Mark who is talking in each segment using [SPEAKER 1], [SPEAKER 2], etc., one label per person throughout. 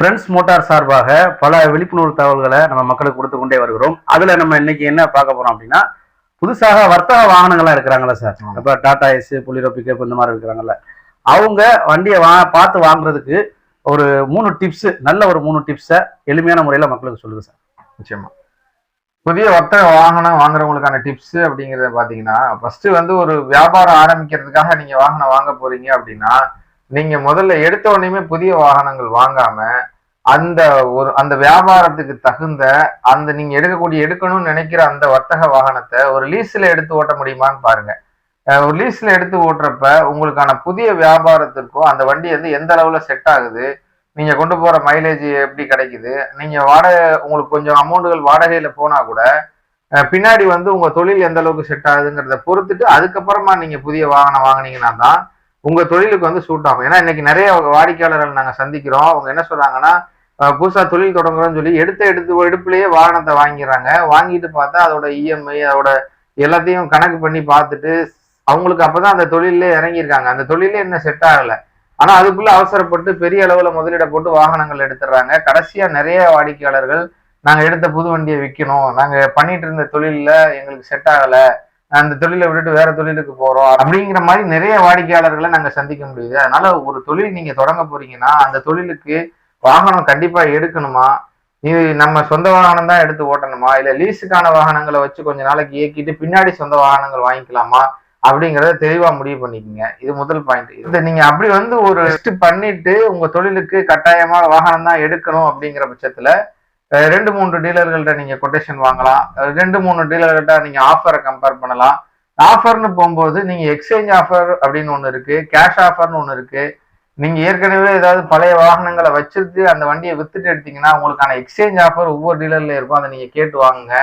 [SPEAKER 1] Friends motor சார்பாக பல விழிப்புணர்வு தகவல்களை நம்ம மக்களுக்கு கொடுத்து கொண்டே வருகிறோம். அதுல நம்ம இன்னைக்கு என்ன பார்க்க போறோம் அப்படின்னா புதுசாக வர்த்தக வாகனங்கள்லாம் எடுக்கிறாங்கல்ல சார். இப்ப டாடா எஸ் புலிரோ பிக்கப் இந்த மாதிரி இருக்கிறாங்கல்ல. அவங்க வண்டியை வா பார்த்து வாங்குறதுக்கு ஒரு மூணு டிப்ஸ் நல்ல ஒரு மூணு டிப்ஸை எளிமையான முறையில மக்களுக்கு சொல்லுங்க சார்.
[SPEAKER 2] நிச்சயமா. புதிய வர்த்தக வாகனம் வாங்குறவங்களுக்கான டிப்ஸ் அப்படிங்கறத பாத்தீங்கன்னா ஃபர்ஸ்ட் வந்து ஒரு வியாபாரம் ஆரம்பிக்கிறதுக்காக நீங்க வாகனம் வாங்க போறீங்க அப்படின்னா நீங்க முதல்ல எடுத்த உடனே புதிய வாகனங்கள் வாங்காம அந்த ஒரு அந்த வியாபாரத்துக்கு தகுந்த அந்த நீங்க எடுக்கக்கூடிய எடுக்கணும்னு நினைக்கிற அந்த வர்த்தக வாகனத்தை ஒரு லீஸ்ல எடுத்து ஓட்ட முடியுமான்னு பாருங்க. ஒரு லீஸ்ல எடுத்து ஓட்டுறப்ப உங்களுக்கான புதிய வியாபாரத்திற்கும் அந்த வண்டி வந்து எந்த அளவுல செட் ஆகுது நீங்க கொண்டு போற மைலேஜ் எப்படி கிடைக்குது நீங்க வாடகை உங்களுக்கு கொஞ்சம் அமௌண்ட்டுகள் வாடகையில போனா கூட பின்னாடி வந்து உங்க தொழில் எந்த அளவுக்கு செட் ஆகுதுங்கிறத பொறுத்துட்டு அதுக்கப்புறமா நீங்க புதிய வாகனம் வாங்குனீங்கன்னா தான் உங்க தொழிலுக்கு வந்து சூட் ஆகும். ஏன்னா இன்னைக்கு நிறைய வாடிக்கையாளர்கள் நாங்க சந்திக்கிறோம். அவங்க என்ன சொல்றாங்கன்னா புதுசா தொழில் தொடங்குறோம்னு சொல்லி எடுத்த எடுத்து எடுப்புலயே வாகனத்தை வாங்கிடுறாங்க. வாங்கிட்டு பார்த்தா அதோட இஎம்ஐ அதோட எல்லாத்தையும் கணக்கு பண்ணி பார்த்துட்டு அவங்களுக்கு அப்பதான் அந்த தொழிலே இறங்கியிருக்காங்க. அந்த தொழிலே என்ன செட் ஆகல. ஆனா அதுக்குள்ள அவசரப்பட்டு பெரிய அளவுல முதலீட போட்டு வாகனங்கள் எடுத்துடுறாங்க. கடைசியா நிறைய வாடிக்கையாளர்கள் நாங்க எடுத்த புது வண்டியை விற்கணும் நாங்க பண்ணிட்டு இருந்த தொழில்ல எங்களுக்கு செட் ஆகலை. அந்த தொழிலை விட்டுட்டு வேற தொழிலுக்கு போறோம். அப்படிங்கிற மாதிரி நிறைய வாடிக்கையாளர்களை நாங்க சந்திக்க முடியுது. அதனால ஒரு தொழில் நீங்க தொடங்க போறீங்கன்னா அந்த தொழிலுக்கு வாகனம் கண்டிப்பா எடுக்கணுமா? இது நம்ம சொந்த வாகனம் தான் எடுத்து ஓட்டணுமா? இல்ல லீஸுக்கான வாகனங்களை வச்சு கொஞ்ச நாளைக்கு இயக்கிட்டு பின்னாடி சொந்த வாகனங்கள் வாங்கிக்கலாமா? அப்படிங்கறத தெளிவா முடிவு பண்ணிக்கங்க. இது முதல் பாயிண்ட் இந்த நீங்க அப்படி வந்து ஒரு லிஸ்ட் பண்ணிட்டு உங்க தொழிலுக்கு கட்டாயமா வாகனம் தான் எடுக்கணும் அப்படிங்கிற பட்சத்துல ரெண்டு மூன்று டீலர்கள்ட்ட நீங்க கொட்டேஷன் வாங்கலாம். ரெண்டு மூணு டீலர்கிட்ட நீங்க ஆஃபரை கம்பேர் பண்ணலாம். ஆஃபர்னு போகும்போது நீங்க எக்ஸ்சேஞ்ச் ஆஃபர் அப்படின்னு ஒன்று இருக்கு கேஷ் ஆஃபர்னு ஒன்று இருக்கு. நீங்க ஏற்கனவே ஏதாவது பழைய வாகனங்களை வச்சிருந்து அந்த வண்டியை வித்துட்டு எடுத்தீங்கன்னா உங்களுக்கான எக்ஸ்சேஞ்ச் ஆஃபர் ஒவ்வொரு டீலர்ல இருக்கும். அதை நீங்க கேட்டு வாங்குங்க.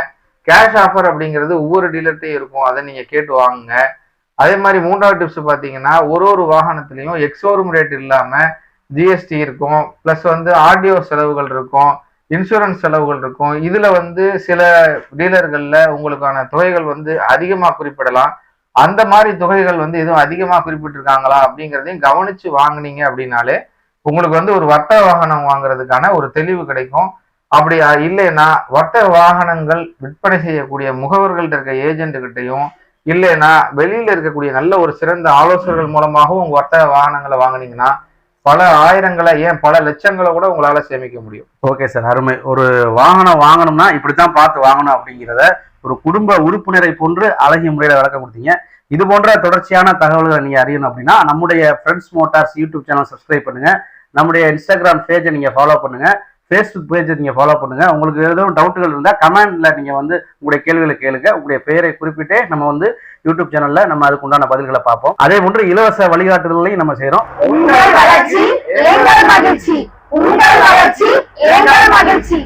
[SPEAKER 2] கேஷ் ஆஃபர் அப்படிங்கிறது ஒவ்வொரு டீலர்ட்டையும் இருக்கும். அதை நீங்க கேட்டு வாங்குங்க. அதே மாதிரி மூன்றாவது டிப்ஸ் பார்த்தீங்கன்னா ஒரு ஒரு வாகனத்துலையும் எக்ஸோரூம் ரேட் இல்லாம ஜிஎஸ்டி இருக்கும். ப்ளஸ் வந்து ஆடியோ செலவுகள் இருக்கும். இன்சூரன்ஸ் செலவுகள் இருக்கும். இதுல வந்து சில டீலர்கள்ல உங்களுக்கான தொகைகள் வந்து அதிகமா குறிப்பிடலாம். அந்த மாதிரி தொகைகள் வந்து எதுவும் அதிகமா குறிப்பிட்டிருக்காங்களா அப்படிங்கிறதையும் கவனிச்சு வாங்குனீங்க அப்படின்னாலே உங்களுக்கு வந்து ஒரு வர்த்தக வாகனம் வாங்குறதுக்கான ஒரு தெளிவு கிடைக்கும். அப்படி இல்லைன்னா வர்த்தக வாகனங்கள் விற்பனை செய்யக்கூடிய முகவர்கள்ட்ட இருக்க ஏஜென்ட் கிட்டையும் இல்லைன்னா வெளியில இருக்கக்கூடிய நல்ல ஒரு சிறந்த ஆலோசகர்கள் மூலமாகவும் உங்க வர்த்தக வாகனங்களை வாங்குனீங்கன்னா பல ஆயிரங்களை ஏன் பல லட்சங்களை கூட உங்களால சேமிக்க முடியும்.
[SPEAKER 1] ஓகே சார் அருமை. ஒரு வாகனம் வாங்கணும்னா இப்படித்தான் பார்த்து வாங்கணும் அப்படிங்கிறத ஒரு குடும்ப உறுப்பினரை போன்று அழகிய முறையில விளக்கம் கொடுத்தீங்க. இது போன்ற தொடர்ச்சியான தகவல்களை நீங்க அறியணும் அப்படின்னா நம்முடைய Friends Motors YouTube channel subscribe பண்ணுங்க. நம்முடைய இன்ஸ்டாகிராம் பேஜை நீங்க ஃபாலோ பண்ணுங்க. ஃபேஸ்புக் பேஜை நீங்கள் ஃபாலோ பண்ணுங்கள் உங்களுக்கு ஏதோ டவுட்டுகள் இருந்தால் கமெண்டில் நீங்கள் வந்து உங்களுடைய கேள்விகளை கேளுங்க. உங்களுடைய பெயரை குறிப்பிட்டே நம்ம வந்து யூடியூப் சேனலில் நம்ம அதுக்கு உண்டான பதில்களை பார்ப்போம். அதே போன்று இலவச வழிகாட்டுதல்களையும் நம்ம செய்கிறோம்
[SPEAKER 3] உங்கள் வளர்ச்சி எங்கள் மகிழ்ச்சி. உங்கள் வளர்ச்சி எங்கள் மகிழ்ச்சி.